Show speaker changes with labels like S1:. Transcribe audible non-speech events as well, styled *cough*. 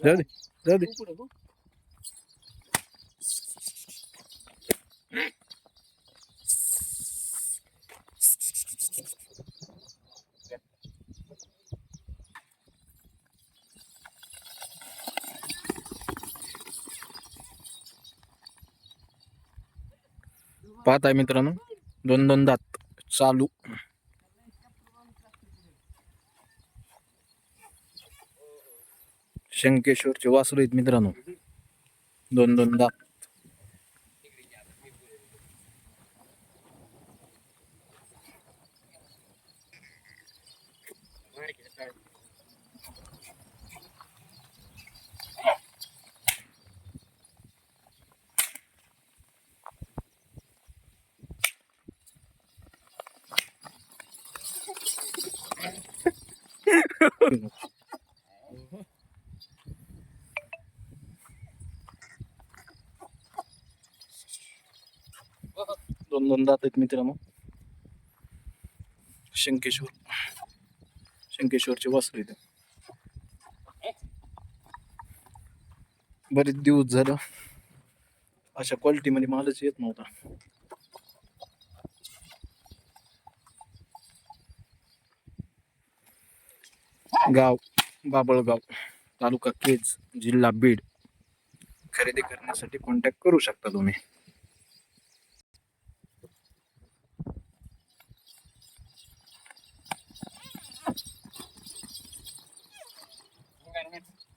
S1: जाऊ दे जाऊ दे पाहत आहे मित्रांनो दोन दोन दात चालू शंकेश्वरचे वासरू आहेत मित्रांनो. दोन दोन दात *laughs* दोन दोन दात आहेत मित्रांनो. शंकेश्वर. शंकेश्वरचे वासरू इथे. बरेच दिवस झालं. अशा क्वालिटीमध्ये मालच येत नव्हता. गाव बाबळगाव तालुका केज जिल्हा बीड. खरेदी करण्यासाठी कॉन्टॅक्ट करू शकता तुम्ही. and it's